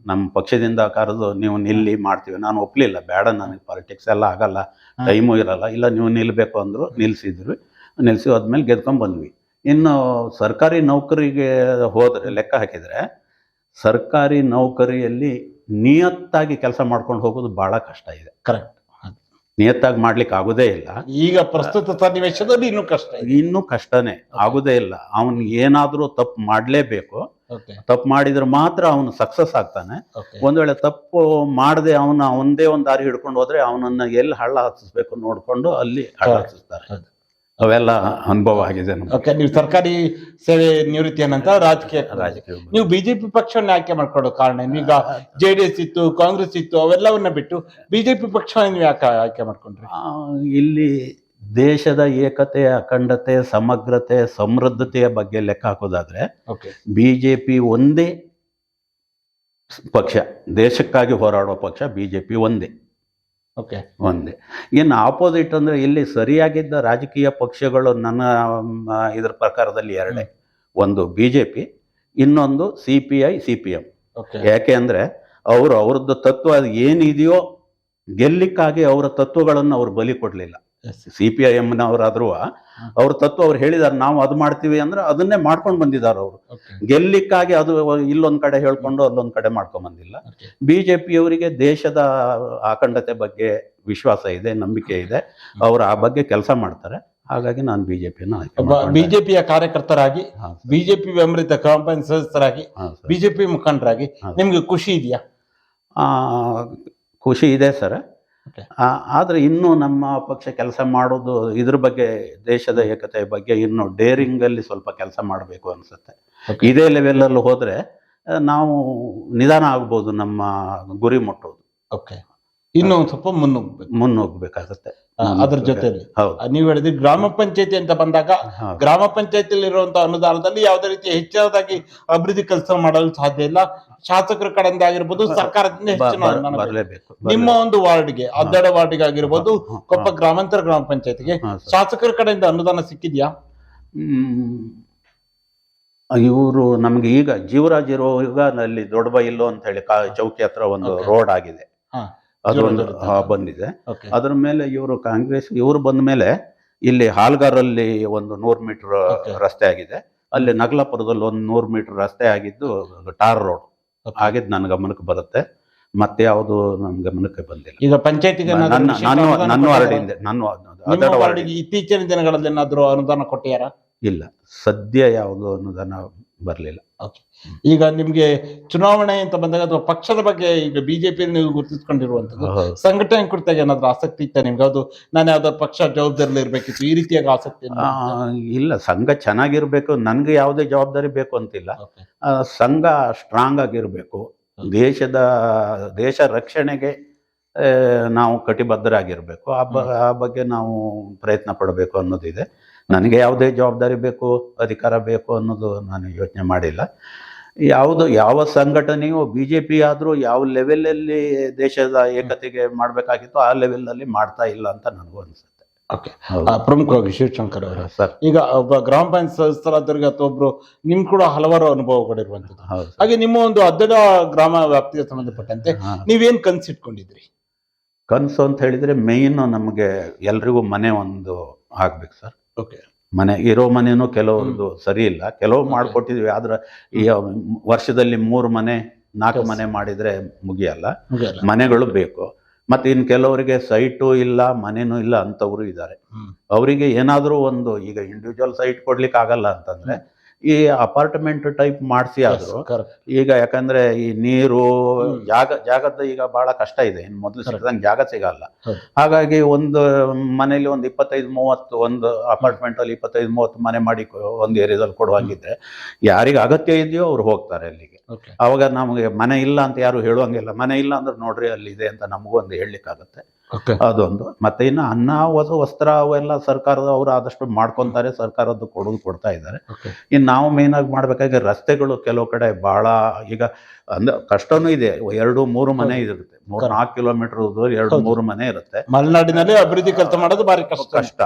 ನಮ್ಮ ಪಕ್ಷದಿಂದ ಕರೆದು ನೀವು ನಿಲ್ಲಿ ಮಾಡ್ತೀವಿ. ನಾನು ಒಪ್ಲಿಲ್ಲ. ಬೇಡ ನನಗೆ ಪಾಲಿಟಿಕ್ಸ್ ಎಲ್ಲ ಆಗಲ್ಲ. ಟೈಮು ಇರಲ್ಲ. ಇಲ್ಲ ನೀವು ನಿಲ್ಲಬೇಕು ಅಂದ್ರು ನಿಲ್ಸಿದ್ರು. ನಿಲ್ಸಿ ಹೋದ್ಮೇಲೆ ಗೆದ್ಕೊಂಡು ಬಂದ್ವಿ. ಇನ್ನು ಸರ್ಕಾರಿ ನೌಕರಿಗೆ ಹೋದರೆ ಲೆಕ್ಕ ಹಾಕಿದ್ರೆ ಸರ್ಕಾರಿ ನೌಕರಿಯಲ್ಲಿ ನಿಯತ್ತಾಗಿ ಕೆಲಸ ಮಾಡ್ಕೊಂಡು ಹೋಗೋದು ಬಹಳ ಕಷ್ಟ ಇದೆ. ಕರೆಕ್ಟ್ ನಿಯತ್ತಾಗಿ ಮಾಡ್ಲಿಕ್ಕೆ ಆಗೋದೇ ಇಲ್ಲ. ಈಗ ಪ್ರಸ್ತುತ ಸನ್ನಿವೇಶದಲ್ಲಿ ಇನ್ನೂ ಕಷ್ಟ ಇದೆ. ಇನ್ನೂ ಕಷ್ಟನೇ ಆಗೋದೇ ಇಲ್ಲ. ಅವನು ಏನಾದ್ರೂ ತಪ್ಪು ಮಾಡಲೇಬೇಕು. ಓಕೆ ತಪ್ಪು ಮಾಡಿದ್ರೆ ಮಾತ್ರ ಅವನು ಸಕ್ಸಸ್ ಆಗ್ತಾನೆ. ಓಕೆ ಒಂದ್ ವೇಳೆ ತಪ್ಪು ಮಾಡದೆ ಅವನ ಒಂದೇ ಒಂದು ದಾರಿ ಹಿಡ್ಕೊಂಡು ಹೋದ್ರೆ ಅವನನ್ನ ಎಲ್ಲಿ ಹಳ್ಳ ಹತ್ತಿಸ್ಬೇಕು ನೋಡ್ಕೊಂಡು ಅಲ್ಲಿ ಹಳ್ಳ ಹೌದು. ಹತ್ತಿಸ್ತಾರೆ ಹೌದು. ಅವೆಲ್ಲ ಅನುಭವ ಆಗಿದೆ ನಮ್ಗೆ. ಓಕೆ ನೀವು ಸರ್ಕಾರಿ ಸೇವೆ ನಿವೃತ್ತಿ ನಂತರ ರಾಜಕೀಯ ರಾಜಕೀಯ ನೀವು ಬಿಜೆಪಿ ಪಕ್ಷವನ್ನು ಆಯ್ಕೆ ಮಾಡ್ಕೊಳ್ಳೋ ಕಾರಣ ಏನು? ಈಗ ಜೆ ಡಿ ಎಸ್ ಇತ್ತು ಕಾಂಗ್ರೆಸ್ ಇತ್ತು ಅವೆಲ್ಲವನ್ನ ಬಿಟ್ಟು ಬಿಜೆಪಿ ಪಕ್ಷವನ್ನು ನೀವು ಯಾಕೆ ಆಯ್ಕೆ ಮಾಡ್ಕೊಂಡ್ರಿ? ಆ, ಇಲ್ಲಿ ದೇಶದ ಏಕತೆ ಅಖಂಡತೆ ಸಮಗ್ರತೆ ಸಮೃದ್ಧತೆಯ ಬಗ್ಗೆ ಲೆಕ್ಕ ಹಾಕೋದಾದ್ರೆ ಓಕೆ ಬಿಜೆಪಿ ಒಂದೇ ಪಕ್ಷ ದೇಶಕ್ಕಾಗಿ ಹೋರಾಡುವ ಪಕ್ಷ ಬಿಜೆಪಿ ಒಂದೇ. ಓಕೆ. ಒಂದೇ. ಇನ್ನು ಆಪೋಸಿಟ್ ಅಂದರೆ ಇಲ್ಲಿ ಸರಿಯಾಗಿದ್ದ ರಾಜಕೀಯ ಪಕ್ಷಗಳು ನನ್ನ ಇದ್ರ ಪ್ರಕಾರದಲ್ಲಿ ಎರಡೇ. ಒಂದು ಬಿ ಜೆ ಪಿ ಇನ್ನೊಂದು C P I C P M okay. ಯಾಕೆ ಅಂದರೆ ಅವರು ಅವ್ರದ್ದು ತತ್ವ ಅದು ಏನಿದೆಯೋ ಗೆಲ್ಲಿಕ್ಕಾಗಿ ಅವರ ತತ್ವಗಳನ್ನು ಅವ್ರು ಬಲಿ ಕೊಡಲಿಲ್ಲ. ಸಿ ಪಿ ಐ ಎಮ್ನವರಾದ್ರೂ ಅವ್ರ ತತ್ವ ಅವ್ರು ಹೇಳಿದಾರೆ ನಾವು ಅದು ಮಾಡ್ತೀವಿ ಅಂದ್ರೆ ಅದನ್ನೇ ಮಾಡ್ಕೊಂಡು ಬಂದಿದ್ದಾರೆ ಅವರು ಗೆಲ್ಲಿಕ್ಕಾಗಿ ಅದು ಇಲ್ಲೊಂದ್ ಕಡೆ ಹೇಳ್ಕೊಂಡು ಅಲ್ಲೊಂದ್ ಕಡೆ ಮಾಡ್ಕೊಂಡು ಬಂದಿಲ್ಲ ಬಿಜೆಪಿ ಅವರಿಗೆ ದೇಶದ ಅಖಂಡತೆ ಬಗ್ಗೆ ವಿಶ್ವಾಸ ಇದೆ ನಂಬಿಕೆ ಇದೆ ಅವರು ಆ ಬಗ್ಗೆ ಕೆಲಸ ಮಾಡ್ತಾರೆ ಹಾಗಾಗಿ ನಾನು ಬಿಜೆಪಿಯನ್ನು. ಬಿಜೆಪಿಯ ಕಾರ್ಯಕರ್ತರಾಗಿ. ಬಿಜೆಪಿ ಬೆಂಬಲಿತ ಕಾಂಪನಿ ಸದಸ್ಯರಾಗಿ ಹಾ, ಸರ್. ಬಿಜೆಪಿ ಮುಖಂಡರಾಗಿ. ನಿಮ್ಗೆ ಖುಷಿ ಇದೆಯಾ ಖುಷಿ ಇದೆ ಸರ್. ಆದ್ರೆ ಇನ್ನೂ ನಮ್ಮ ಪಕ್ಷ ಕೆಲಸ ಮಾಡೋದು ಇದ್ರ ಬಗ್ಗೆ ದೇಶದ ಏಕತೆ ಬಗ್ಗೆ ಇನ್ನು ಡೇರಿಂಗಲ್ಲಿ ಸ್ವಲ್ಪ ಕೆಲಸ ಮಾಡಬೇಕು ಅನಿಸುತ್ತೆ. ಇದೇ ಲೆವೆಲಲ್ಲಿ ಹೋದರೆ ಹೋದ್ರೆ ನಾವು ನಿಧಾನ ಆಗ್ಬೋದು ನಮ್ಮ ಗುರಿ ಮುಟ್ಟೋದು. ಓಕೆ ಇನ್ನೂ ಸ್ವಲ್ಪ ಮುನ್ನುಗ್ಬೇಕು. ಮುನ್ನುಗ್ಬೇಕಾಗುತ್ತೆ. ಅದ್ರ ಜೊತೆ ನೀವು ಹೇಳಿದ್ರಿ ಗ್ರಾಮ ಪಂಚಾಯತಿ ಅಂತ ಬಂದಾಗ ಗ್ರಾಮ ಪಂಚಾಯತಿಯಲ್ಲಿ ಇರುವಂತಹ ಅನುದಾನದಲ್ಲಿ ಯಾವುದೇ ರೀತಿ ಹೆಚ್ಚಾದಾಗಿ ಅಭಿವೃದ್ಧಿ ಕೆಲಸ ಮಾಡಲು ಸಾಧ್ಯ ಇಲ್ಲ. ಶಾಸಕರ ಕಡೆಯಿಂದ ಆಗಿರ್ಬೋದು ಸರ್ಕಾರದಿಂದ ಹೆಚ್ಚಿನ ನಿಮ್ಮ ಒಂದು ವಾರ್ಡ್ಗೆ ಅದ್ದಡ ವಾರ್ಡ್ಗೆ ಆಗಿರ್ಬೋದು ಕೊಪ್ಪ ಗ್ರಾಮಾಂತರ ಗ್ರಾಮ ಪಂಚಾಯತಿಗೆ ಶಾಸಕರ ಕಡೆಯಿಂದ ಅನುದಾನ ಸಿಕ್ಕಿದ್ಯಾ? ಇವರು ನಮ್ಗೆ ಈಗ ಜೀವರಾಜ್ ಇರುವಾಗ ಅಲ್ಲಿ ದೊಡ್ಡಬೈಲು ಅಂತ ಹೇಳಿ ಚೌಕಿ ಹತ್ರ ಒಂದು ರೋಡ್ ಆಗಿದೆ. ಹಾ, ಅದೊಂದು ಹಾ, ಬಂದಿದೆ. ಅದರ ಮೇಲೆ ಇವರು ಕಾಂಗ್ರೆಸ್ ಇವರು ಬಂದ ಮೇಲೆ ಇಲ್ಲಿ ಹಾಲ್ಗಾರಲ್ಲಿ ಒಂದು ನೂರ್ ಮೀಟರ್. ರಸ್ತೆ ಆಗಿದೆ. ಅಲ್ಲಿ ನಗಲಾಪುರದಲ್ಲಿ ಒಂದು ನೂರ್ ಮೀಟರ್ ರಸ್ತೆ ಆಗಿದ್ದು ಟಾರ್ ರೋಡ್. ಆಗಿದ್ದು ನನ್ನ ಗಮನಕ್ಕೆ ಬರುತ್ತೆ. ಮತ್ತೆ ಯಾವುದು ನನ್ನ ಗಮನಕ್ಕೆ ಬಂದಿಲ್ಲ. ಈಗ ಪಂಚಾಯತಿಗೆ ನನ್ನ ನನ್ನ ನನ್ನ ವಾರ್ಡಿಂದ ನನ್ನ ವಾರ್ಡಿಗೆ ಇತ್ತೀಚಿನ ದಿನಗಳಲ್ಲಿ ಏನಾದರೂ ಅನುದಾನ ಕೊಟ್ಟಿಯಾರ? ಇಲ್ಲ. ಸದ್ಯ ಯಾವುದು ಅನ್ನೋದನ್ನ ಬರಲಿಲ್ಲ. ಈಗ ನಿಮ್ಗೆ ಚುನಾವಣೆ ಅಂತ ಬಂದಾಗ ಅಥವಾ ಪಕ್ಷದ ಬಗ್ಗೆ ಈಗ ಬಿಜೆಪಿ ನೀವು ಗುರುತಿಸ್ಕೊಂಡಿರುವಂತದ್ದು ಸಂಘಟನೆ ಕುರಿತಾಗ ಏನಾದ್ರೂ ಆಸಕ್ತಿ ಇತ್ತ ನಿಮ್ಗೆ? ಅದು ನಾನು ಯಾವ್ದಾದ್ರು ಪಕ್ಷ ಜವಾಬ್ದಾರಿಲಿ ಇರ್ಬೇಕಿತ್ತು ಈ ರೀತಿಯಾಗಿ ಆಸಕ್ತಿ ಇಲ್ಲ ಸಂಘ ಚೆನ್ನಾಗಿರ್ಬೇಕು ನನ್ಗೆ ಯಾವುದೇ ಜವಾಬ್ದಾರಿ ಬೇಕು ಅಂತಿಲ್ಲ. ಸಂಘ ಸ್ಟ್ರಾಂಗ್ ಆಗಿರ್ಬೇಕು. ದೇಶದ ದೇಶ ರಕ್ಷಣೆಗೆ ನಾವು ಕಟಿಬದ್ಧರಾಗಿರ್ಬೇಕು. ಆ ಬ- ಆ ಬಗ್ಗೆ ನಾವು ಪ್ರಯತ್ನ ಪಡಬೇಕು ಅನ್ನೋದಿದೆ. ನನಗೆ ಯಾವುದೇ ಜವಾಬ್ದಾರಿ ಬೇಕು ಅಧಿಕಾರ ಬೇಕು ಅನ್ನೋದು ನಾನು ಯೋಚನೆ ಮಾಡಿಲ್ಲ. ಯಾವುದು ಯಾವ ಸಂಘಟನೆಯು ಬಿ ಜೆ ಪಿ ಆದರೂ ಯಾವ ಲೆವೆಲಲ್ಲಿ ದೇಶದ ಏಕತೆಗೆ ಮಾಡಬೇಕಾಗಿತ್ತು ಆ ಲೆವೆಲ್ನಲ್ಲಿ ಮಾಡ್ತಾ ಇಲ್ಲ ಅಂತ ನನಗೂ ಅನಿಸುತ್ತೆ. ಓಕೆ. ಪ್ರಮುಖವಾಗಿ ಶಿವಶಂಕರ್ ಅವರು. ಸರ್. ಈಗ ಒಬ್ಬ ಗ್ರಾಮ ಪಂಚಾಯತ್ ಸದಸ್ಯರಾದವರಿಗೆ ಅಥವಾ ಒಬ್ರು ನಿಮ್ ಕೂಡ ಹಲವಾರು ಅನುಭವಗಳಿರುವಂತದ್ದು. ಹಾಗೆ ನಿಮ್ಮ ಒಂದು ಅದ್ದಡ ಗ್ರಾಮ ವ್ಯಾಪ್ತಿಗೆ ಸಂಬಂಧಪಟ್ಟಂತೆ ನೀವೇನ್ ಕನ್ಸು ಇಟ್ಕೊಂಡಿದ್ರಿ ಕನಸು ಅಂತ ಹೇಳಿದ್ರೆ ಮೇಯ್ನ್ ನಮಗೆ ಎಲ್ರಿಗೂ ಮನೆ ಒಂದು ಆಗ್ಬೇಕು ಸರ್. ಓಕೆ ಮನೆ ಇರೋ ಮನೆನೂ ಕೆಲವೊಂದು ಸರಿ ಇಲ್ಲ. ಕೆಲವು. ಮಾಡ್ಕೊಟ್ಟಿದ್ವಿ. ಆದ್ರೆ ಈ ವರ್ಷದಲ್ಲಿ ಮೂರು ಮನೆ ನಾಲ್ಕು ಮನೆ ಮಾಡಿದ್ರೆ ಮುಗಿಯಲ್ಲ. ಮನೆಗಳು ಬೇಕು. ಮತ್ತೆ ಇನ್ ಕೆಲವರಿಗೆ ಸೈಟು ಇಲ್ಲ ಮನೆನೂ ಇಲ್ಲ ಅಂತವ್ರು ಇದ್ದಾರೆ. ಅವರಿಗೆ ಏನಾದರೂ ಒಂದು ಈಗ ಇಂಡಿವಿಜುವಲ್ ಸೈಟ್ ಕೊಡ್ಲಿಕ್ಕೆ ಆಗಲ್ಲ ಅಂತಂದ್ರೆ ಈ ಅಪಾರ್ಟ್ಮೆಂಟ್ ಟೈಪ್ ಮಾಡಿಸಿ ಆದ್ರು ಈಗ ಯಾಕಂದ್ರೆ ಈ ನೀರು ಜಾಗ ಜಾಗದ ಈಗ ಬಹಳ ಕಷ್ಟ ಇದೆ. ಇನ್ನು ಮೊದಲು. ಸಿಕ್ಕದಂಗೆ ಜಾಗ ಸಿಗಲ್ಲ. ಹಾಗಾಗಿ ಒಂದು ಮನೇಲಿ ಒಂದು ಇಪ್ಪತ್ತೈದು ಮೂವತ್ತು ಒಂದು ಅಪಾರ್ಟ್ಮೆಂಟ್ ಅಲ್ಲಿ ಇಪ್ಪತ್ತೈದು ಮೂವತ್ತು ಮನೆ ಮಾಡಿ ಒಂದು ಏರಿಯಾದಲ್ಲಿ ಕೊಡುವಂಗಿದ್ರೆ ಯಾರಿಗೆ ಅಗತ್ಯ ಇದೆಯೋ ಅವ್ರು ಹೋಗ್ತಾರೆ ಅಲ್ಲಿಗೆ. ಅವಾಗ ನಮಗೆ ಮನೆ ಇಲ್ಲ ಅಂತ ಯಾರು ಹೇಳುವಂಗಿಲ್ಲ ಮನೆ ಇಲ್ಲ ಅಂದ್ರೆ ನೋಡ್ರಿ ಅಲ್ಲಿ ಇದೆ ಅಂತ ನಮಗೂ ಒಂದು ಹೇಳಲಿಕ್ಕಾಗತ್ತೆ. ಅದೊಂದು. ಮತ್ತೆ ಇನ್ನು ಅನ್ನ ಹೊಸ ವಸ್ತ್ರ ಅವೆಲ್ಲ ಸರ್ಕಾರದ ಅವರು ಆದಷ್ಟು ಮಾಡ್ಕೊಂತಾರೆ ಸರ್ಕಾರದ್ದು ಕೊಡೋದು ಕೊಡ್ತಾ ಇದ್ದಾರೆ. ಇನ್ನು ನಾವು ಮೇನ್ ಆಗಿ ಮಾಡ್ಬೇಕಾಗಿ ರಸ್ತೆಗಳು ಕೆಲವು ಕಡೆ ಬಹಳ ಈಗ ಅಂದ್ರೆ ಕಷ್ಟನೂ ಇದೆ. ಎರಡು ಮೂರು ಮನೆ ಇರುತ್ತೆ. ಮೂರು ನಾಲ್ಕು ಕಿಲೋಮೀಟರ್ ಎರಡು. ಮೂರು ಮನೆ ಇರುತ್ತೆ. ಮಲೆನಾಡಿನಲ್ಲಿ ಅಭಿವೃದ್ಧಿ ಕೆಲಸ ಮಾಡೋದು ಬಾರಿ ಕಷ್ಟ. ಕಷ್ಟ.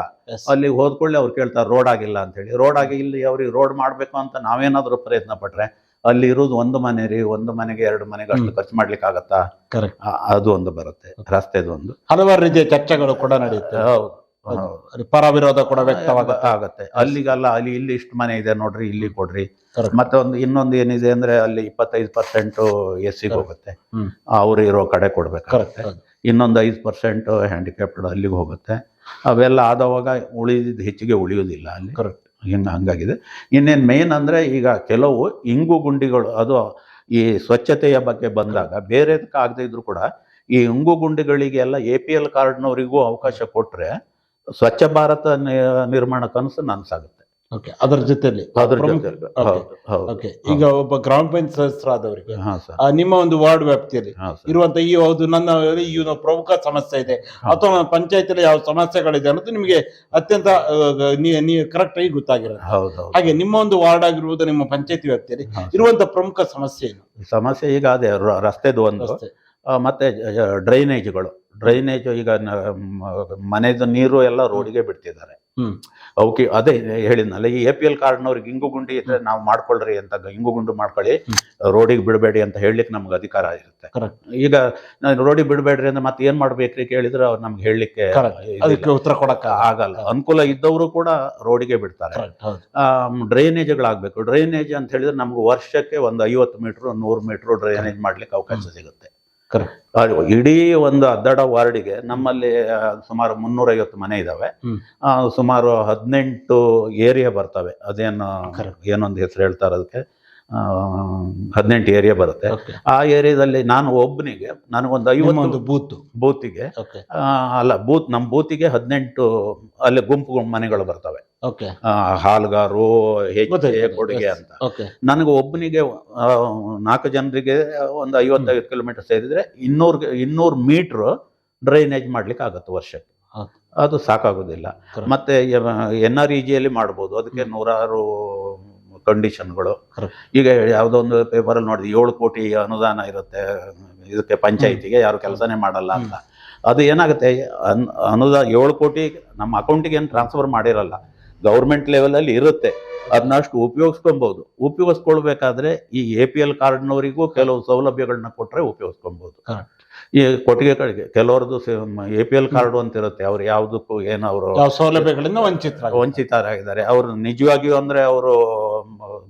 ಅಲ್ಲಿ ಹೋದ್ಕೊಳ್ಳಿ ಅವ್ರು ಕೇಳ್ತಾರೆ ರೋಡ್ ಆಗಿಲ್ಲ ಅಂತ ಹೇಳಿ ರೋಡ್ ಆಗಿ ಇಲ್ಲಿ ಅವ್ರಿಗೆ ರೋಡ್ ಮಾಡ್ಬೇಕು ಅಂತ ನಾವೇನಾದ್ರೂ ಪ್ರಯತ್ನ ಪಟ್ರೆ ಅಲ್ಲಿ ಇರೋದು ಒಂದು ಮನೆ ರೀ ಒಂದು ಮನೆಗೆ ಎರಡು ಮನೆಗೆ ಅಷ್ಟು. ಖರ್ಚು ಮಾಡ್ಲಿಕ್ಕೆ ಆಗತ್ತಾ? ಕರೆಕ್ಟ್ ಅದು ಒಂದು ಬರುತ್ತೆ ರಸ್ತೆದು ಒಂದು. ಹಲವಾರು ರೀತಿಯ ಚರ್ಚೆಗಳು ಕೂಡ ನಡೆಯುತ್ತೆ. ಹೌದು. ಪರ ವಿರೋಧ ಕೂಡ ವ್ಯಕ್ತವಾಗುತ್ತೆ. ಆಗತ್ತೆ. ಅಲ್ಲಿಗಲ್ಲ ಅಲ್ಲಿ ಇಲ್ಲಿ ಇಷ್ಟು ಮನೆ ಇದೆ ನೋಡ್ರಿ ಇಲ್ಲಿ ಕೊಡ್ರಿ. ಮತ್ತೆ ಒಂದು ಇನ್ನೊಂದು ಏನಿದೆ ಅಂದ್ರೆ ಅಲ್ಲಿ ಇಪ್ಪತ್ತೈದು ಪರ್ಸೆಂಟ್ ಎಸ್ ಸಿಗೆ. ಹೋಗುತ್ತೆ. ಅವ್ರು ಇರೋ ಕಡೆ ಕರೆಕ್ಟ್ ಕೊಡ್ಬೇಕಾಗುತ್ತೆ ಇನ್ನೊಂದು ಐದು ಪರ್ಸೆಂಟ್ ಹ್ಯಾಂಡಿಕ್ಯಾಪ್ಡ್ ಅಲ್ಲಿಗೆ ಹೋಗುತ್ತೆ. ಅವೆಲ್ಲ ಆದವಾಗ ಉಳಿದಿದ್ದು ಹೆಚ್ಚಿಗೆ ಉಳಿಯೋದಿಲ್ಲ ಅಲ್ಲಿ. ಕರೆಕ್ಟ್ ಹಿಂಗ ಹಂಗಾಗಿದೆ. ಇನ್ನೇನು ಮೇನ್ ಅಂದರೆ ಈಗ ಕೆಲವು ಇಂಗು ಗುಂಡಿಗಳು, ಅದು ಈ ಸ್ವಚ್ಛತೆಯ ಬಗ್ಗೆ ಬಂದಾಗ ಬೇರೆದಕ್ಕೆ ಆಗದೆ ಇದ್ರು ಕೂಡ ಈ ಇಂಗು ಗುಂಡಿಗಳಿಗೆಲ್ಲ ಎ ಪಿ ಎಲ್ ಕಾರ್ಡ್ನವರಿಗೂ ಅವಕಾಶ ಕೊಟ್ಟರೆ ಸ್ವಚ್ಛ ಭಾರತ ನಿರ್ಮಾಣ ಕನಸು ನನ್ಸಾಗುತ್ತೆ. ಓಕೆ ಅದರ ಜೊತೆಲಿ ಅದ್ರ ಪ್ರಮುಖ- ಜೊತೆ Okay. ಹೌದು. ಹೌದು. ಓಕೆ ಈಗ ಒಬ್ಬ ಗ್ರಾಮ ಪಂಚಾಯತ್ ಸದಸ್ಯರಾದವರಿಗೆ ಹಾ ಸರ್. ಆ, ನಿಮ್ಮ ಒಂದು ವಾರ್ಡ್ ವ್ಯಾಪ್ತಿಯಲ್ಲಿ ಹಾ ಸರ್. ಇರುವಂತ ಈ ಹೌದು ನನ್ನ ಈ ಒಂದು ಪ್ರಮುಖ ಸಮಸ್ಯೆ ಇದೆ. ಅಥವಾ ನನ್ನ ಪಂಚಾಯತಿಯಲ್ಲಿ ಯಾವ ಸಮಸ್ಯೆಗಳಿದೆ ಅನ್ನೋದು ನಿಮಗೆ ಅತ್ಯಂತ ಕರೆಕ್ಟ್ ಆಗಿ ಗೊತ್ತಾಗಿರೋದು ಹೌದು ಹೌದು. ಹಾಗೆ ನಿಮ್ಮ ಒಂದು ವಾರ್ಡ್ ಆಗಿರುವುದು ನಿಮ್ಮ ಪಂಚಾಯತಿ ವ್ಯಾಪ್ತಿಯಲ್ಲಿ ಹಾ, ಸರ್. ಇರುವಂತ ಪ್ರಮುಖ ಸಮಸ್ಯೆ ಏನು? ಸಮಸ್ಯೆ ಈಗ ಅದೇ ರ- ರಸ್ತೆದು ಒಂದು. ಆ, ಮತ್ತೆ ಡ್ರೈನೇಜ್ಗಳು. ಡ್ರೈನೇಜ್ ಈಗ ನ- ಮ- ಮನೆದು ನೀರು ಎಲ್ಲ ರೋಡಿಗೆ ಬಿಡ್ತಿದ್ದಾರೆ. ಹ್ಮ್. ಅವಕ್ಕೆ ಅದೇ ಹೇಳಿದ್ನಲ್ಲ ಈ ಎ ಪಿ ಎಲ್ ಕಾರ್ಡ್ನವ್ರಿಗೆ ಇಂಗು ಗುಂಡಿ ಇದ್ರೆ ನಾವು ಮಾಡ್ಕೊಳ್ರಿ ಅಂತ ಇಂಗು ಗುಂಡು ಮಾಡ್ಕೊಳ್ಳಿ. ರೋಡಿಗೆ ಬಿಡಬೇಡಿ ಅಂತ ಹೇಳಲಿಕ್ಕೆ ನಮ್ಗೆ ಅಧಿಕಾರ ಇರುತ್ತೆ. ಈಗ ನಾನು ರೋಡಿಗೆ ಬಿಡಬೇಡ್ರಿ ಅಂದ್ರೆ ಮತ್ತೆ ಏನ್ ಮಾಡ್ಬೇಕ್ರಿ ಕೇಳಿದ್ರೆ ಅವ್ರು ನಮ್ಗೆ ಹೇಳಲಿಕ್ಕೆ ಅದಕ್ಕೆ ಉತ್ತರ ಕೊಡಕ್ಕ ಆಗಲ್ಲ. ಅನುಕೂಲ ಇದ್ದವರು ಕೂಡ ರೋಡಿಗೆ ಬಿಡ್ತಾರೆ. ಡ್ರೈನೇಜ್ಗಳಾಗಬೇಕು ಡ್ರೈನೇಜ್ ಅಂತ ಹೇಳಿದ್ರೆ ನಮ್ಗೆ ವರ್ಷಕ್ಕೆ ಒಂದು ಐವತ್ತು ಮೀಟ್ರ್ ನೂರು ಮೀಟ್ರ್ ಡ್ರೈನೇಜ್ ಮಾಡ್ಲಿಕ್ಕೆ ಅವಕಾಶ ಸಿಗುತ್ತೆ. ಇಡೀ ಒಂದು ಅದ್ದಡ ವಾರ್ಡಿಗೆ ನಮ್ಮಲ್ಲಿ ಸುಮಾರು ಮುನ್ನೂರೈವತ್ತು ಮನೆ ಇದಾವೆ. ಸುಮಾರು ಹದಿನೆಂಟು ಏರಿಯಾ ಬರ್ತವೆ. ಅದೇನು. ಏನೊಂದು ಹೆಸರು ಹೇಳ್ತಾರೆ ಅದಕ್ಕೆ ಹದಿನೆಂಟು ಏರಿಯಾ ಬರುತ್ತೆ. ಆ ಏರಿಯಾದಲ್ಲಿ ನಾನು ಒಬ್ಬನಿಗೆ ನನಗೊಂದು ಐವತ್ತು ಒಂದು ಬೂತ್. ಬೂತಿಗೆ ಅಲ್ಲ ಬೂತ್ ನಮ್ಮ ಬೂತಿಗೆ ಹದಿನೆಂಟು ಅಲ್ಲಿ ಗುಂಪು ಮನೆಗಳು ಬರ್ತವೆ. ಹಾಲ್ಗಾರು. ಕೊಡುಗೆ ಅಂತ. ನನಗೆ ಒಬ್ಬನಿಗೆ ನಾಲ್ಕು ಜನರಿಗೆ ಒಂದು ಐವತ್ತೈದು ಕಿಲೋಮೀಟರ್ ಸೇರಿದ್ರೆ ಇನ್ನೂರು ಇನ್ನೂರು ಮೀಟ್ರ್ ಡ್ರೈನೇಜ್ ಮಾಡ್ಲಿಕ್ಕೆ ಆಗುತ್ತೆ ವರ್ಷಕ್ಕೆ. ಅದು ಸಾಕಾಗೋದಿಲ್ಲ. ಮತ್ತೆ ಎನ್ ಆರ್ ಇ ಜಿಯಲ್ಲಿ ಮಾಡ್ಬೋದು. ಅದಕ್ಕೆ ನೂರಾರು ಕಂಡೀಷನ್ಗಳು. ಈಗ ಯಾವುದೋ ಒಂದು ಪೇಪರಲ್ಲಿ ನೋಡಿದ್ವಿ ಏಳು ಕೋಟಿ ಅನುದಾನ ಇರುತ್ತೆ ಇದಕ್ಕೆ ಪಂಚಾಯಿತಿಗೆ ಯಾರು ಕೆಲಸನೇ ಮಾಡಲ್ಲ ಅಂತ. ಅದು ಏನಾಗುತ್ತೆ ಅನ್ ಅನುದಾನ ಏಳು ಕೋಟಿ ನಮ್ಮ ಅಕೌಂಟಿಗೆ ಏನು ಟ್ರಾನ್ಸ್ಫರ್ ಮಾಡಿರಲ್ಲ ಗೌರ್ಮೆಂಟ್ ಲೆವೆಲಲ್ಲಿ ಇರುತ್ತೆ. ಅದನ್ನಷ್ಟು ಉಪಯೋಗಿಸ್ಕೊಬೋದು. ಉಪಯೋಗಿಸ್ಕೊಳ್ಬೇಕಾದ್ರೆ ಈ ಎ ಪಿ ಎಲ್ ಕಾರ್ಡ್ನವರಿಗೂ ಕೆಲವು ಸೌಲಭ್ಯಗಳನ್ನ ಕೊಟ್ಟರೆ ಉಪಯೋಗಿಸ್ಕೊಬಹುದು Correct. ಈ ಕೊಟ್ಟಿಗೆ ಕಡೆಗೆ ಕೆಲವರದ್ದು ಎ ಪಿ ಎಲ್ ಕಾರ್ಡ್ ಅಂತ ಇರುತ್ತೆ ಅವ್ರು ಯಾವುದಕ್ಕೂ ಏನು ಅವರು ಸೌಲಭ್ಯಗಳಿಂದ ವಂಚಿತ ವಂಚಿತರಾಗಿದ್ದಾರೆ. ಅವರು ನಿಜವಾಗಿಯೂ ಅಂದ್ರೆ ಅವರು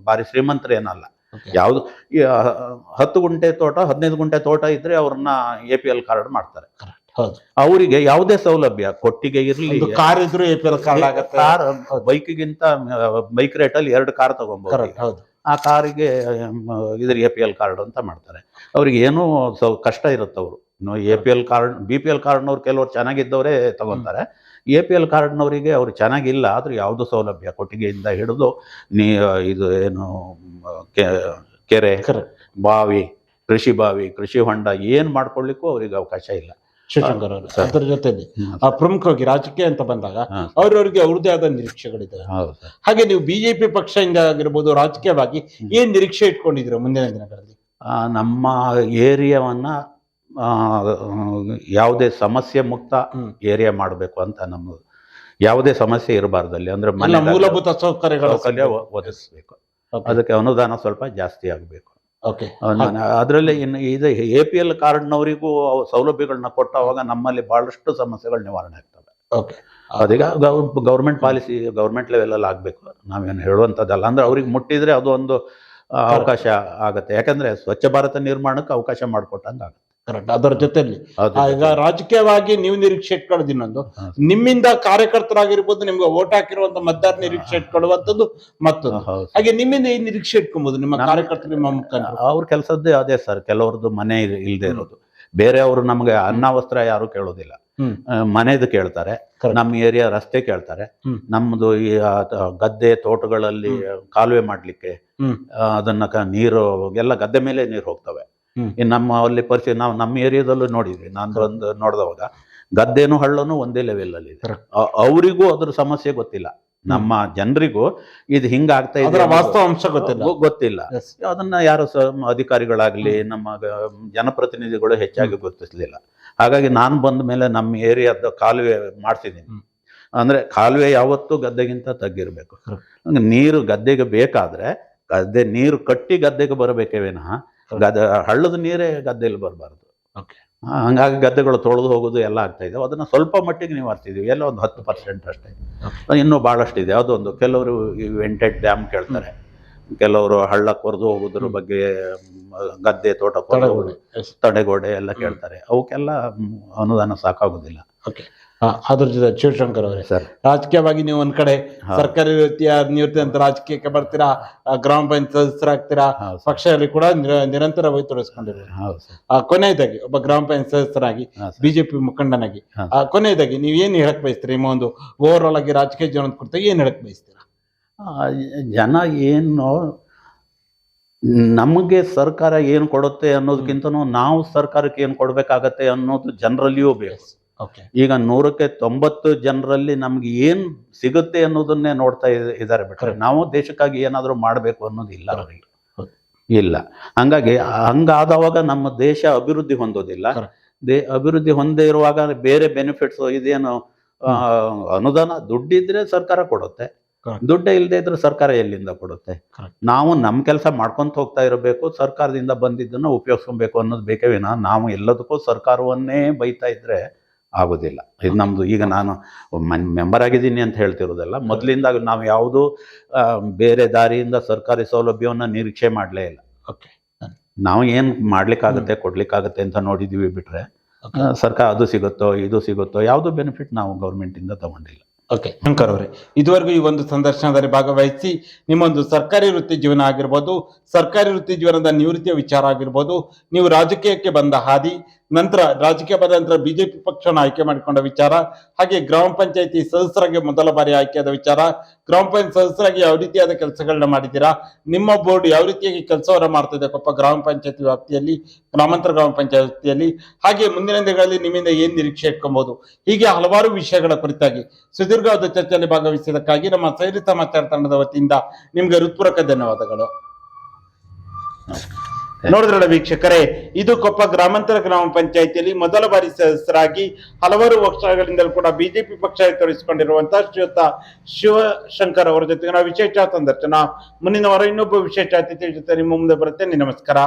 ಭಾರಿ ಶ್ರೀಮಂತರೇನಲ್ಲ ಏನಲ್ಲ. ಯಾವುದು ಹತ್ತು ಗುಂಟೆ ತೋಟ ಹದಿನೈದು ಗುಂಟೆ ತೋಟ ಇದ್ರೆ ಅವ್ರನ್ನ ಎ ಪಿ ಎಲ್ ಕಾರ್ಡ್ ಮಾಡ್ತಾರೆ. ಅವರಿಗೆ ಯಾವುದೇ ಸೌಲಭ್ಯ ಕೊಟ್ಟಿಗೆ ಇರಲಿ ಕಾರ್ ಇದ್ರು ಎ ಪಿ ಎಲ್ ಕಾರ್ಡ್ ಆಗುತ್ತೆ. ಕಾರ್ ಬೈಕ್ಗಿಂತ ಬೈಕ್ ರೇಟ್ ಅಲ್ಲಿ ಎರಡು ಕಾರ್ ಹೌದು. ಆ ಕಾರಿಗೆ ಇದ್ರ ಎ ಪಿ ಎಲ್ ಕಾರ್ಡ್ ಅಂತ ಮಾಡ್ತಾರೆ. ಅವ್ರಿಗೆ ಏನೂ ಕಷ್ಟ ಇರುತ್ತೆ ಅವರು. A P L card B P L ಕಾರ್ಡ್ನವ್ರು ಕೆಲವರು ಚೆನ್ನಾಗಿದ್ದವರೇ ತಗೊಂತಾರೆ. ಎ ಪಿ ಎಲ್ ಕಾರ್ಡ್ನವರಿಗೆ ಅವ್ರು ಚೆನ್ನಾಗಿಲ್ಲ ಆದರೂ ಯಾವುದು ಸೌಲಭ್ಯ? ಕೊಟ್ಟಿಗೆಯಿಂದ ಹಿಡಿದು ನೀ ಇದು ಏನು ಕೆರೆ ಬಾವಿ ಕೃಷಿ ಬಾವಿ ಕೃಷಿ ಹೊಂಡ ಏನು ಮಾಡ್ಕೊಳ್ಳಿಕ್ಕೂ ಅವ್ರಿಗೆ ಅವಕಾಶ ಇಲ್ಲ. ಶಿವಶಂಕರ್ ಅವರು. ಅದರ ಜೊತೆಲಿ ಆ ಪ್ರಮುಖವಾಗಿ ರಾಜಕೀಯ ಅಂತ ಬಂದಾಗ ಅವರವರಿಗೆ ಅವ್ರದ್ದೇ ಆದ ನಿರೀಕ್ಷೆಗಳಿದೆ ಹಾಗೆ ನೀವು ಬಿಜೆಪಿ ಪಕ್ಷದಿಂದ ಆಗಿರ್ಬೋದು ರಾಜಕೀಯವಾಗಿ ಏನ್ ನಿರೀಕ್ಷೆ ಇಟ್ಕೊಂಡಿದ್ದೀರಾ ಮುಂದಿನ ದಿನಗಳಲ್ಲಿ? ನಮ್ಮ ಏರಿಯಾವನ್ನ ಯಾವುದೇ ಸಮಸ್ಯೆ ಮುಕ್ತ ಏರಿಯಾ ಮಾಡಬೇಕು ಅಂತ ನಮ್ಮದು ಯಾವುದೇ ಸಮಸ್ಯೆ ಇರಬಾರ್ದಲ್ಲಿ. ಅಂದ್ರೆ ಎಲ್ಲ ಮನೆ ಮೂಲಭೂತ ಸೌಕರ್ಯಗಳ ಸೌಕರ್ಯ ಒದಗಿಸ್ಬೇಕು. ಅದಕ್ಕೆ ಅನುದಾನ ಸ್ವಲ್ಪ ಜಾಸ್ತಿ ಆಗಬೇಕು. ಓಕೆ ಅದರಲ್ಲಿ ಇನ್ನು ಇದು ಎ ಪಿ ಎಲ್ ಕಾರ್ಡ್ನವರಿಗೂ ಸೌಲಭ್ಯಗಳನ್ನ ಕೊಟ್ಟವಾಗ ನಮ್ಮಲ್ಲಿ ಬಹಳಷ್ಟು ಸಮಸ್ಯೆಗಳು ನಿವಾರಣೆ ಆಗ್ತವೆ. ಓಕೆ ಅದೀಗ ಗೌರ್ಮೆಂಟ್ ಪಾಲಿಸಿ ಗೌರ್ಮೆಂಟ್ ಲೆವೆಲಲ್ಲಿ ಆಗಬೇಕು. ನಾವೇನು ಹೇಳುವಂಥದ್ದಲ್ಲ. ಅಂದ್ರೆ ಅವ್ರಿಗೆ ಮುಟ್ಟಿದ್ರೆ ಅದು ಒಂದು ಅವಕಾಶ ಆಗುತ್ತೆ. ಯಾಕಂದ್ರೆ ಸ್ವಚ್ಛ ಭಾರತ ನಿರ್ಮಾಣಕ್ಕೆ ಅವಕಾಶ ಮಾಡಿಕೊಟ್ಟಂಗೆ ಆಗುತ್ತೆ ಕರೆಕ್ಟ್ ಅದರ ಜೊತೆಲಿ ಈಗ ರಾಜಕೀಯವಾಗಿ ನೀವು ನಿರೀಕ್ಷೆ ಇಟ್ಕೊಳ್ಳೋದು ಇನ್ನೊಂದು ನಿಮ್ಮಿಂದ ಕಾರ್ಯಕರ್ತರಾಗಿರ್ಬೋದು ನಿಮ್ಗೆ ಓಟ್ ಹಾಕಿರುವಂತ ಮತದಾರ ನಿರೀಕ್ಷೆ ಇಟ್ಕೊಳ್ಳುವಂಥದ್ದು ಮತ್ತೊಂದು. ಹಾಗೆ ನಿಮ್ಮಿಂದ ಈ ನಿರೀಕ್ಷೆ ಇಟ್ಕೊಬಹುದು ನಿಮ್ಮ ಕಾರ್ಯಕರ್ತರು ನಿಮ್ಮ ಮುಖಂಡರು. ಅವ್ರ ಕೆಲಸದ್ದೇ ಅದೇ ಸರ್ ಕೆಲವ್ರದ್ದು ಮನೆ ಇಲ್ಲದೆ ಇರೋದು. ಬೇರೆಯವರು ನಮಗೆ ಅನ್ನ ವಸ್ತ್ರ ಯಾರು ಕೇಳೋದಿಲ್ಲ. ಮನೆದು ಕೇಳ್ತಾರೆ. ನಮ್ಮ ಏರಿಯಾ ರಸ್ತೆ ಕೇಳ್ತಾರೆ. ನಮ್ಮದು ನಮ್ದು ಈ ಗದ್ದೆ ತೋಟಗಳಲ್ಲಿ ಕಾಲುವೆ ಮಾಡ್ಲಿಕ್ಕೆ ಅದನ್ನ ನೀರು ಎಲ್ಲ ಗದ್ದೆ ಮೇಲೆ ನೀರು ಹೋಗ್ತವೆ. ನಮ್ಮ ಅಲ್ಲಿ ಪರಿಸ್ಥಿತಿ ನಾವು ನಮ್ಮ ಏರಿಯಾದಲ್ಲೂ ನೋಡಿದ್ವಿ. ನಾನು ಬಂದು ನೋಡಿದವಾಗ ಗದ್ದೆನೂ ಹಳ್ಳನು ಒಂದೇ ಲೆವೆಲ್ ಅಲ್ಲಿ ಇದೆ. ಅವರಿಗೂ ಅದ್ರ ಸಮಸ್ಯೆ ಗೊತ್ತಿಲ್ಲ. ನಮ್ಮ ಜನರಿಗೂ ಇದು ಹಿಂಗಾಗ್ತಾ ಇದೆ ಅದರ ವಾಸ್ತವ ಅಂಶ ಗೊತ್ತಿಲ್ಲ. ಗೊತ್ತಿಲ್ಲ. ಅದನ್ನ ಯಾರು ಅಧಿಕಾರಿಗಳಾಗ್ಲಿ ನಮ್ಮ ಜನಪ್ರತಿನಿಧಿಗಳು ಹೆಚ್ಚಾಗಿ ಗೊತ್ತಿಸ್ಲಿಲ್ಲ ಹಾಗಾಗಿ ನಾನು ಬಂದ ಮೇಲೆ ನಮ್ಮ ಏರಿಯಾದ ಕಾಲುವೆ ಮಾಡ್ತಿದ್ದೀನಿ ಅಂದ್ರೆ ಕಾಲುವೆ ಯಾವತ್ತೂ ಗದ್ದೆಗಿಂತ ತಗ್ಗಿರ್ಬೇಕು. ನೀರು ಗದ್ದೆಗೆ ಬೇಕಾದ್ರೆ ಗದ್ದೆ ನೀರು ಕಟ್ಟಿ ಗದ್ದೆಗೆ ಬರಬೇಕೇ ವಿನಃ ಗದ್ದೆ ಹಳ್ಳದ ನೀರೇ ಗದ್ದೆಯಲ್ಲಿ ಬರಬಾರ್ದು. ಓಕೆ ಹಂಗಾಗಿ ಗದ್ದೆಗಳು ತೊಳೆದು ಹೋಗೋದು ಎಲ್ಲ ಆಗ್ತಾ ಇದೆ. ಅದನ್ನ ಸ್ವಲ್ಪ ಮಟ್ಟಿಗೆ ನಿವಾರಿಸಿದೀವಿ ಎಲ್ಲ ಒಂದು ಹತ್ತು ಪರ್ಸೆಂಟ್ ಅಷ್ಟೇ. ಇನ್ನೂ ಬಹಳಷ್ಟಿದೆ ಅದೊಂದು ಕೆಲವರು ಈ ವೆಂಟೆಡ್ ಡ್ಯಾಮ್ ಕೇಳ್ತಾರೆ. ಕೆಲವರು ಹಳ್ಳ ಕೊರೆದು ಹೋಗೋದ್ರ ಬಗ್ಗೆ ಗದ್ದೆ ತೋಟ ಕೊರೆದು ತಡೆಗೋಡೆ. ಎಲ್ಲ ಕೇಳ್ತಾರೆ. ಅವಕ್ಕೆಲ್ಲ ಅನುದಾನ ಸಾಕಾಗೋದಿಲ್ಲ. Okay. ಅದ್ರ ಜೊತೆ ಶಿವಶಂಕರ್ ಅವರೇ. ಸರ್. ರಾಜಕೀಯವಾಗಿ ನೀವು ಒಂದ್ ಕಡೆ ಸರ್ಕಾರಿ ರೀತಿಯ ನಿವೃತ್ತಿ ಅಂತ ರಾಜಕೀಯಕ್ಕೆ ಬರ್ತೀರಾ ಗ್ರಾಮ ಪಂಚಾಯತ್ ಸದಸ್ಯರಾಗ್ತೀರಾ ಪಕ್ಷದಲ್ಲಿ ಕೂಡ ನಿರ- ನಿರಂತರವಾಗಿ ಆ, ಕೊನೆಯದಾಗಿ ಒಬ್ಬ ಗ್ರಾಮ ಪಂಚಾಯತ್ ಸದಸ್ಯರಾಗಿ ಬಿಜೆಪಿ ಮುಖಂಡನಾಗಿ. ಆ, ಕೊನೆಯದಾಗಿ ನೀವು ಏನ್ ಹೇಳಕ್ ಬಯಸ್ತೀರಿ? ನಿಮ್ಮ ಒಂದು ಓವರ್ ಆಲ್ ಆಗಿ ರಾಜಕೀಯ ಜೀವನದ ಕುರಿತಾಗಿ ಏನ್ ಹೇಳಕ್ ಬಯಸ್ತೀರಾ? ಜನ ಏನು ನಮಗೆ ಸರ್ಕಾರ ಏನು ಕೊಡುತ್ತೆ ಅನ್ನೋದಕ್ಕಿಂತನೂ ನಾವು ಸರ್ಕಾರಕ್ಕೆ ಏನು ಕೊಡಬೇಕಾಗತ್ತೆ ಅನ್ನೋದು ಜನರಲ್ಲಿಯೂ ಬೇಕು. ಈಗ ನೂರಕ್ಕೆ ತೊಂಬತ್ತು ಜನರಲ್ಲಿ ನಮ್ಗೆ ಏನ್ ಸಿಗುತ್ತೆ ಅನ್ನೋದನ್ನೇ ನೋಡ್ತಾ ಇದಾರೆ ಇದ್ದಾರೆ ಬಿಟ್ರೆ ನಾವು ದೇಶಕ್ಕಾಗಿ ಏನಾದರೂ ಮಾಡಬೇಕು ಅನ್ನೋದು ಇಲ್ಲ ಅವರಿಗೆ. ಇಲ್ಲ. ಹಂಗಾಗಿ ಹಂಗಾದವಾಗ ನಮ್ಮ ದೇಶ ಅಭಿವೃದ್ಧಿ ಹೊಂದೋದಿಲ್ಲ. ದೇ ಅಭಿವೃದ್ಧಿ ಹೊಂದೇ ಇರುವಾಗ ಬೇರೆ ಬೆನಿಫಿಟ್ಸ್ ಇದೇನು ಅನುದಾನ ದುಡ್ಡಿದ್ರೆ ಸರ್ಕಾರ ಕೊಡುತ್ತೆ. ದುಡ್ಡೇ ಇಲ್ಲದೆ ಇದ್ರೆ ಸರ್ಕಾರ ಎಲ್ಲಿಂದ ಕೊಡುತ್ತೆ? ನಾವು ನಮ್ಮ ಕೆಲಸ ಮಾಡ್ಕೊಂತ ಹೋಗ್ತಾ ಇರಬೇಕು ಸರ್ಕಾರದಿಂದ ಬಂದಿದ್ದನ್ನು ಉಪಯೋಗಿಸ್ಕೊಬೇಕು ಅನ್ನೋದು ಬೇಕೇ ವಿನ ನಾವು ಎಲ್ಲದಕ್ಕೂ ಸರ್ಕಾರವನ್ನೇ ಬೈತಾ ಇದ್ರೆ ಆಗೋದಿಲ್ಲ. ಇದು ನಮ್ಮದು ಈಗ ನಾನು ಮೆಂಬರ್ ಆಗಿದ್ದೀನಿ ಅಂತ ಹೇಳ್ತಿರೋದಲ್ಲ ಮೊದಲಿಂದ ನಾವು ಯಾವುದು ಬೇರೆ ದಾರಿಯಿಂದ ಸರ್ಕಾರಿ ಸೌಲಭ್ಯವನ್ನು ನಿರೀಕ್ಷೆ ಮಾಡಲೇ ಇಲ್ಲ. ಓಕೆ ನಾವು ಏನು ಮಾಡ್ಲಿಕ್ಕಾಗತ್ತೆ ಕೊಡ್ಲಿಕ್ಕಾಗತ್ತೆ ಅಂತ ನೋಡಿದ್ದೀವಿ ಬಿಟ್ಟರೆ ಸರ್ಕಾರ ಅದು ಸಿಗುತ್ತೋ ಇದು ಸಿಗುತ್ತೋ ಯಾವುದು ಬೆನಿಫಿಟ್ ನಾವು ಗೌರ್ಮೆಂಟಿಂದ ತಗೊಂಡಿಲ್ಲ. ಓಕೆ. ಶಂಕರ್ ಅವರೇ, ಇದುವರೆಗೂ ಈ ಒಂದು ಸಂದರ್ಶನದಲ್ಲಿ ಭಾಗವಹಿಸಿ ನಿಮ್ಮೊಂದು ಸರ್ಕಾರಿ ವೃತ್ತಿ ಜೀವನ ಆಗಿರ್ಬೋದು, ಸರ್ಕಾರಿ ವೃತ್ತಿ ಜೀವನದ ನಿವೃತ್ತಿಯ ವಿಚಾರ ಆಗಿರ್ಬೋದು, ನೀವು ರಾಜಕೀಯಕ್ಕೆ ಬಂದ ಹಾದಿ, ನಂತರ ರಾಜಕೀಯ ಬಂದ ನಂತರ ಬಿಜೆಪಿ ಪಕ್ಷವನ್ನು ಆಯ್ಕೆ ಮಾಡಿಕೊಂಡ ವಿಚಾರ, ಹಾಗೆ ಗ್ರಾಮ ಪಂಚಾಯಿತಿ ಸದಸ್ಯರಾಗಿ ಮೊದಲ ಬಾರಿ ಆಯ್ಕೆಯಾದ ವಿಚಾರ ಗ್ರಾಮ ಪಂಚಾಯತ್ ಸದಸ್ಯರಾಗಿ ಯಾವ ರೀತಿಯಾದ ಕೆಲಸಗಳನ್ನ ಮಾಡಿದ್ದೀರಾ? ನಿಮ್ಮ ಬೋರ್ಡ್ ಯಾವ ರೀತಿಯಾಗಿ ಕೆಲಸವನ್ನ ಮಾಡ್ತಿದೆ ಕೊಪ್ಪ ಗ್ರಾಮ ಪಂಚಾಯತ್ ವ್ಯಾಪ್ತಿಯಲ್ಲಿ, ಗ್ರಾಮಾಂತರ ಗ್ರಾಮ ಪಂಚಾಯತ್ ವ್ಯಾಪ್ತಿಯಲ್ಲಿ? ಹಾಗೆ ಮುಂದಿನ ದಿನಗಳಲ್ಲಿ ನಿಮ್ಮಿಂದ ಏನ್ ನಿರೀಕ್ಷೆ ಇಟ್ಕೊಬಹುದು? ಹೀಗೆ ಹಲವಾರು ವಿಷಯಗಳ ಕುರಿತಾಗಿ ಸುದೀರ್ಘವಾದ ಚರ್ಚೆಯಲ್ಲಿ ಭಾಗವಹಿಸಿದ್ದಕ್ಕಾಗಿ ನಮ್ಮ ಸೈರಿತ ಸಮಾಚಾರ ತಂಡದ ವತಿಯಿಂದ ನಿಮ್ಗೆ ಹೃತ್ಪೂರ್ವಕ ಧನ್ಯವಾದಗಳು. ನೋಡಿದ್ರಲ್ಲ ವೀಕ್ಷಕರೇ, ಇದು ಕೊಪ್ಪ ಗ್ರಾಮಾಂತರ ಗ್ರಾಮ ಪಂಚಾಯಿತಿಯಲ್ಲಿ ಮೊದಲ ಬಾರಿ ಸದಸ್ಯರಾಗಿ ಹಲವಾರು ವರ್ಷಗಳಿಂದಲೂ ಕೂಡ ಬಿಜೆಪಿ ಪಕ್ಷ ತೊಡಗಿಸಿಕೊಂಡಿರುವಂತಹ ಶ್ರೀಯುತ ಶಿವಶಂಕರ್ ಅವರ ಜೊತೆಗೆ ನಾವು ವಿಶೇಷ ಸಂದರ್ಶನ. ಮುಂದಿನ ವಾರ ಇನ್ನೊಬ್ಬ ವಿಶೇಷ ಅತಿಥಿ ಜೊತೆ ನಿಮ್ಮ ಮುಂದೆ ಬರುತ್ತೇನೆ ನಮಸ್ಕಾರ